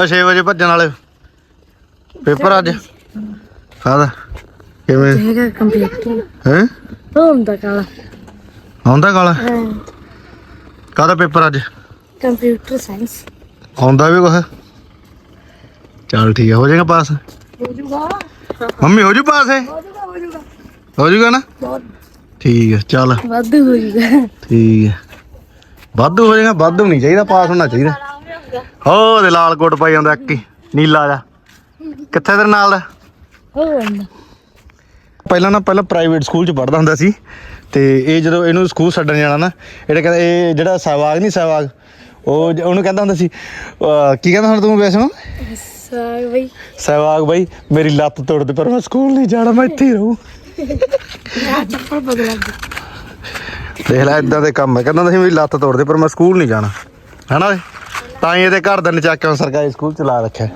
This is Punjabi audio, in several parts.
ਆ 6 ਵਜੇ ਭੱਜਣ ਵਾਲੇ। ਪੇਪਰ ਅੱਜ। ਕਾਹਦਾ ਕਿਵੇਂ? ਹੈਗਾ ਕੰਪਿਊਟਰ ਹੈ ਉਹ ਹੁੰਦਾ ਕਾਲਾ। ਆਉਂਦਾ ਕਾਲਾ? ਕਾਹਦਾ ਪੇਪਰ ਅੱਜ? Computer science. ਆਉਂਦਾ ਵੀ ਕੁਛ? ਚੱਲ ਠੀਕ ਹੈ ਹੋ ਜਾਏਗਾ ਪਾਸ। ਹੋ ਜੂਗਾ ਮੰਮੀ ਹੋ ਜੂ ਪਾਸ ਹੈ ਹੋ ਜੂਗਾ ਹੋ ਜੂਗਾ ਹੋ ਜੂਗਾ ਨਾ ਠੀਕ ਹੈ ਚੱਲ। ਵਾਧੂ ਹੋ ਜੂਗਾ ਠੀਕ ਹੈ। ਵਾਧੂ ਹੋ ਜਾਏਗਾ ਵਾਧੂ ਨਹੀਂ ਚਾਹੀਦਾ ਪਾਸ ਹੋਣਾ ਚਾਹੀਦਾ। ਹੋ ਦੇ ਲਾਲ ਕੋਟ ਪਾਈ ਜਾਂਦਾ ਇੱਕ ਹੀ ਨੀਲਾ ਜਾ ਕਿੱਥੇ ਤੇਰੇ ਨਾਲ? ਦਾ ਪਹਿਲਾਂ ਨਾ ਪਹਿਲਾਂ ਪ੍ਰਾਈਵੇਟ ਸਕੂਲ ਚ ਪੜ੍ਹਦਾ ਹੁੰਦਾ ਸੀ ਤੇ ਇਹ ਜਦੋਂ ਇਹਨੂੰ ਸਕੂਲ ਛੱਡਣ ਜਾਣਾ ਨਾ ਇਹਨੇ ਕਹਿੰਦਾ ਇਹ ਜਿਹੜਾ ਸਹਿਵਾਗ ਨਹੀਂ ਸਹਿਵਾਗ ਉਹ ਜ- ਉਹਨੂੰ ਕਹਿੰਦਾ ਹੁੰਦਾ ਸੀ ਅਹ ਕੀ ਕਹਿੰਦਾ ਹੁਣ ਤੂੰ ਵੈਸੇ ਨੂੰ ਸਾਗ ਬਈ। ਸਹਿਵਾਗ ਬਾਈ ਮੇਰੀ ਲੱਤ ਤੋੜ ਦੇ ਪਰ ਮੈਂ ਸਕੂਲ ਨਹੀਂ ਜਾਣਾ ਮੈਂ ਇੱਥੇ ਹੀ ਰਹੂੰ। ਆ ਚੱਪਲ ਬਦਲਾ ਦੇ ਦੇਖ ਲੈ ਇਦਾਂ ਦੇ ਕੰਮ ਹੈ। ਕਹਿੰਦਾ ਹੁੰਦਾ ਸੀ ਮੇਰੀ ਲੱਤ ਤੋੜ ਦੇ ਪਰ ਮੈਂ ਸਕੂਲ ਨਹੀਂ ਜਾਣਾ। ਹਨਾ ਓਏ? ਤਾਂ ਹੀ ਇਹਦੇ ਘਰ ਦੇ ਨੇ ਚੱਕ ਕੇ ਹੁਣ ਸਰਕਾਰੀ ਸਕੂਲ ਚ ਲਾ ਰੱਖਿਆ।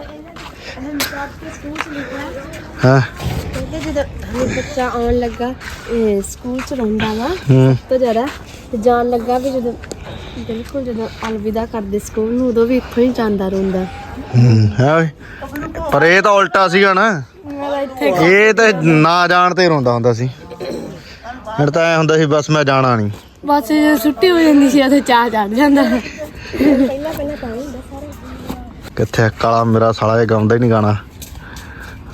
ਹਾਂ? ਪਹਿਲੇ ਜਦੋਂ ਬੱਚਾ ਆਉਣ ਲੱਗਾ ਇਹ ਸਕੂਲ ਚ ਰੋਂਦਾ ਵਾ ਹੂੰ। ਤੋਂ ਜ਼ਿਆਦਾ ਤੇ ਜਾਣ ਲੱਗਾ ਵੀ ਜਦੋਂ ਬਿਲਕੁਲ ਜਦੋਂ ਅਲਵਿਦਾ ਕਰਦੇ ਸਕੂਲ ਨੂੰ ਉਦੋਂ ਵੀ ਇੱਥੋਂ ਹੀ ਜਾਂਦਾ ਰੋਂਦਾ। ਹੂੰ ਹੈ ਓਏ। ਪਰ ਇਹ ਤਾਂ ਉਲਟਾ ਸੀਗਾ ਨਾ। ਮੈਂ ਇੱਥੇ ਇਹ ਤਾਂ ਨਾ ਜਾਣ ਤੇ ਰੋਂਦਾ ਹੁੰਦਾ ਸੀ। ਫਿਰ ਤਾਂ ਐ ਹੁੰਦਾ ਸੀ ਬਸ ਮੈਂ ਜਾਣਾ ਨਹੀਂ ਬਸ ਜਦੋਂ ਛੁੱਟੀ ਹੋ ਜਾਂਦੀ ਸੀ ਉਦੋਂ ਚਾਹ ਚੜ ਜਾਂਦਾ। ਪਹਿਲਾਂ ਪਹਿਲਾਂ ਪਾਣੀ ਹੁੰਦਾ ਸਾਰਾ ਕਿੱਥੇ ਕਾਲਾ ਮੇਰਾ ਸਾਲਾ ਇਹ ਗਾਉਂਦਾ ਹੀ ਨਹੀਂ ਗਾਣਾ।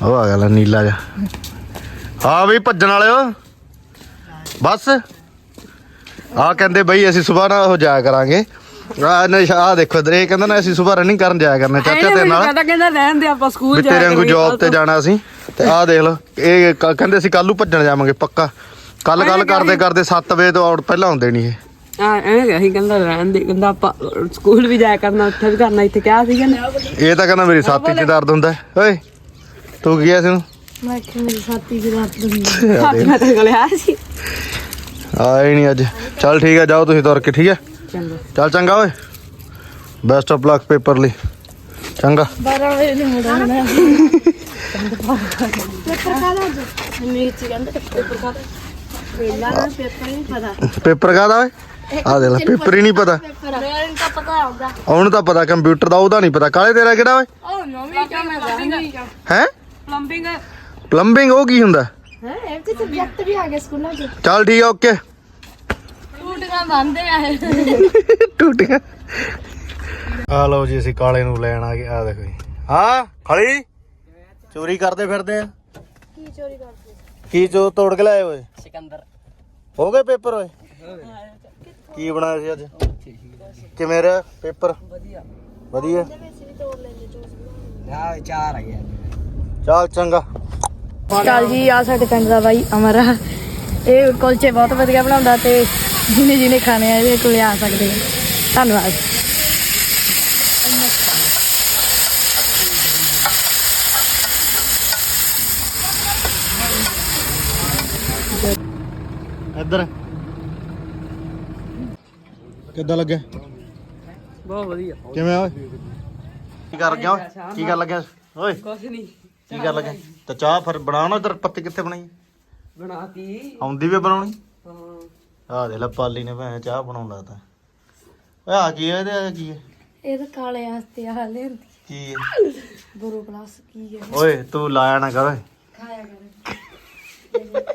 ਉਹ ਆ ਗਿਆ ਲੈ ਨੀਲਾ ਜਾ ਹਾਂ ਵੀ ਭੱਜਣ ਵਾਲਿਓ। ਬਸ। ਆ ਕਹਿੰਦੇ ਬਈ ਅਸੀਂ ਸਵੇਰ ਨਾ ਉਹ ਜਾਇਆ ਕਰਾਂਗੇ। ਆ ਆ ਦੇਖੋ ਇਧਰ ਇਹ ਕਹਿੰਦਾ ਨਾ ਅਸੀਂ ਸਵੇਰ ਰਨਿੰਗ ਕਰਨ ਜਾਇਆ ਕਰਨਾ ਚਾਚਾ ਤੇਰੇ ਨਾਲ। ਕਹਿੰਦਾ ਕਹਿੰਦਾ ਰਹਿਣ ਦੇ ਆਪਾਂ ਸਕੂਲ ਵੀ ਤੇਰੇ ਵਾਂਗੂ ਜੌਬ ਤੇ ਜਾਣਾ ਅਸੀਂ। ਤੇ ਆਹ ਦੇਖ ਲਓ ਇਹ ਕ- ਕਹਿੰਦੇ ਅਸੀਂ ਕੱਲ ਨੂੰ ਭੱਜਣ ਜਾਵਾਂਗੇ ਪੱਕਾ। ਕੱਲ ਕੱਲ ਕਰਦੇ ਕਰਦੇ 7 ਵਜੇ ਤੋਂ ਆਉਟ ਪਹਿਲਾਂ ਹੁੰਦੇ ਨਹੀਂ ਇਹ। ਹਾਂ ਐਵੇਂ ਕਹਿੰਦਾ ਰਹਿਣ ਦੇ ਕਹਿੰਦਾ ਆਪਾਂ ਸਕੂਲ ਵੀ ਜਾਇਆ ਕਰਨਾ ਉੱਥੇ ਵੀ ਕਰਨਾ ਇੱਥੇ ਕਿਹਾ ਸੀਗਾ ਨਾ। ਇਹ ਤਾਂ ਕਹਿੰਦਾ ਮੇਰੀ ਛਾਤੀ 'ਚ ਦਰਦ ਹੁੰਦਾ ਹੈ। ਓਏ ਤੂੰ ਕੀ ਸੀ ਉਹਨੂੰ? ਮੈਂ ਕਿ ਮੇਰੀ ਛਾਤੀ ਦੀ ਰਾਤ ਦੁੰਦੀ ਮੈਂ ਤਾਂ ਗਲਿਆ ਸੀ। ਆਏ ਨਹੀਂ ਅੱਜ। ਚੱਲ ਠੀਕ ਹੈ ਜਾਓ ਤੁਸੀਂ ਤੁਰ ਕੇ ਠੀਕ ਹੈ ਚੰਗਾ। ਚੱਲ ਚੰਗਾ ਓਏ। ਬੈਸਟ ਆਫ ਲੱਕ ਪੇਪਰ ਲਈ। ਚੰਗਾ। 12 ਵਜੇ ਨੂੰ ਮੁੰਡਾ ਹੋਣਾ ਪੇਪਰ ਕਾਹਦਾ ਅੱਜ। ਨੀਚੇ ਕਹਿੰਦਾ ਪੇਪਰ ਕਾਹਦਾ ਨਾ ਪੇਪਰ ਹੀ ਨਹੀਂ ਪਤਾ। ਪੇਪਰ ਕਾਹਦਾ ਓਏ? ਆ ਦੇ ਲੈ ਪੇਪਰ ਹੀ ਨਹੀਂ ਪਤਾ। ਮੈਨੂੰ ਤਾਂ ਪਤਾ ਹੋਊਗਾ। ਉਹਨੂੰ ਤਾਂ ਪਤਾ ਕੰਪਿਊਟਰ ਦਾ ਉਹਦਾ ਨਹੀਂ ਪਤਾ। ਕਾਲੇ ਤੇਰਾ ਕਿਹੜਾ ਓਏ? ਉਹ ਨਵੀਂ ਕੰਮ ਹੈ ਹੈ? ਪਲੰਬਿੰਗ ਪਲੰਬਿੰਗ ਉਹ ਕੀ ਹੁੰਦਾ? ਹੈ ਇਹ ਤੇ ਸਬਜੈਕਟ ਵੀ ਆ ਗਏ ਸਕੂਲਾਂ 'ਚ। ਚੱਲ ਠੀਕ ਹੈ ਓਕੇ। ਟੂਟੀਆਂ ਬੰਦੇ ਆ ਇਹ। ਟੁੱਟ ਗਿਆ ਆ ਲਓ ਜੀ ਅਸੀਂ ਕਾਲੇ ਨੂੰ ਲੈਣ ਆ ਗਏ। ਆ ਦੇਖੋ ਜੀ। ਹਾਂ ਖਲੀ? ਚੋਰੀ ਕਰਦੇ ਫਿਰਦੇ ਆ। ਕੀ ਚੋਰੀ ਕਰਦੇ? ਕੀ ਜੋ ਤੋੜ ਕੇ ਲਾਏ ਓਏ? ਸਿਕੰਦਰ। ਹੋ ਗਏ ਪੇਪਰ ਓਏ? ਕੀ ਬਣਾਇਆ ਸੀ ਅੱਜ? ਕਿਵੇਂ ਰਿਹਾ ਪੇਪਰ? ਵਧੀਆ। ਵਧੀਆ। ਹਾਂ ਚਾਰ ਆ। ਗਿਆ ਚੱਲ ਚੰਗਾ। ਚੱਲ ਜੀ ਆ ਸਾਡੇ ਪਿੰਡ ਦਾ ਬਾਈ ਅਮਰ ਆ। ਇਹ ਕੁਲਚੇ ਬਹੁਤ ਵਧੀਆ ਬਣਾਉਂਦਾ ਤੇ ਜਿਹਨੇ ਜਿਹਨੇ ਖਾਣੇ ਆ ਇਹਦੇ ਕੋਲ ਆ ਸਕਦੇ ਆ। ਧੰਨਵਾਦ। ਇੱਧਰ। ਕਿੱਦਾਂ ਲੱਗਿਆ? ਬਹੁਤ ਵਧੀਆ। ਕਿਵੇਂ ਆ ਓਏ? ਕੀ ਕਰ ਗਿਆ ਓਏ? ਕੀ ਕਰ ਲੱਗਿਆ? ਓਏ ਕੁਛ ਨਹੀਂ। ਕੀ ਕਰ ਲੱਗਿਆ? ਤਾਂ ਚਾਹ ਫਿਰ ਬਣਾਉਣਾ ਇੱਧਰ ਪੱਤੀ ਕਿੱਥੇ ਬਣਾਈ? ਬਣਾਤੀ। ਆਉਂਦੀ ਵੀ ਬਣਾਉਣੀ? ਹਾਂ। ਆਹ ਦੇ ਲੈ ਪਾਲੀ ਨੇ ਭੈਣ ਚਾਹ ਬਣਾਉਣ ਲੱਗਦਾ ਓਏ ਆ ਕੀ ਹੈ ਇਹਦੇ ਆ ਕੀ ਹੈ ਇਹ ਤਾਂ ਕਾਲੇ ਆਸਤੇ ਆ ਲੈਂਦੀ ਕੀ ਹੈ ਗੁਰੂ ਪਲੱਸ ਕੀ ਹੈ ਓਏ ਤੂੰ ਲਾਇਆ ਨਾ ਕਰ ਓਏ ਖਾਇਆ ਕਰ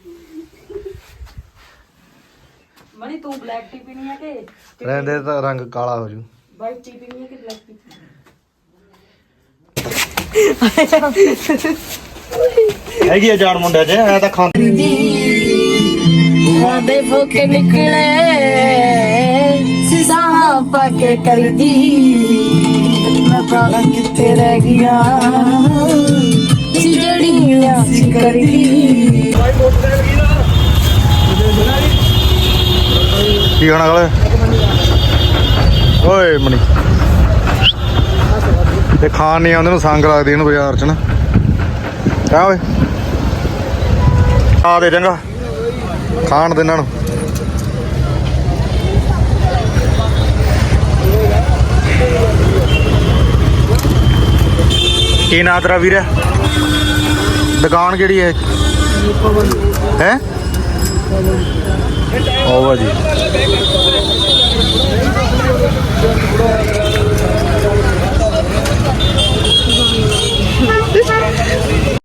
ਮਣੀ ਤੂੰ ਬਲੈਕ ਟੀ ਪੀਣੀ ਹੈ ਕਿ ਰਹਿੰਦੇ ਤਾਂ ਰੰਗ ਕਾਲਾ ਹੋ ਜੂ। ਵਾਈਟ ਟੀ ਪੀਣੀ ਹੈ ਕਿ ਬਲੈਕ ਟੀ ਹੈਗੀ ਆ ਜਾਣ ਮੁੰਡਿਆਂ 'ਚ ਐ ਤਾਂ ਖਾਂਦੇ ਸਾਡੇ ਫੋਕੇ ਨਿਕਲੇ ਸਿਸਾਂ ਪੱਕੇ ਕਰਦੀ। ਮੈਂ ਪਾਲਾ ਕਿੱਥੇ ਰਹਿ ਗਿਆ ਸੀ ਕਰਦੀ। ਕੀ ਖਾਣਾ ਕਾਲੇ ਓਏ ਮਣੀ ਤੇ ਖਾਣ ਨਹੀਂ ਆਉਂਦੇ ਨੂੰ ਸੰਗ ਲੱਗਦੀ ਇਹਨੂੰ ਬਾਜ਼ਾਰ 'ਚ ਨਾ। ਕਾ ਓਏ। ਆ ਦੇ ਚੰਗਾ। ਖਾਣ ਦੇ ਇਹਨਾਂ ਨੂੰ। ਕੀ ਨਾਂ ਤੇਰਾ ਵੀਰ? ਦੁਕਾਨ ਕਿਹੜੀ ਹੈ? ਹੈ? ਓਵਾ ਜੀ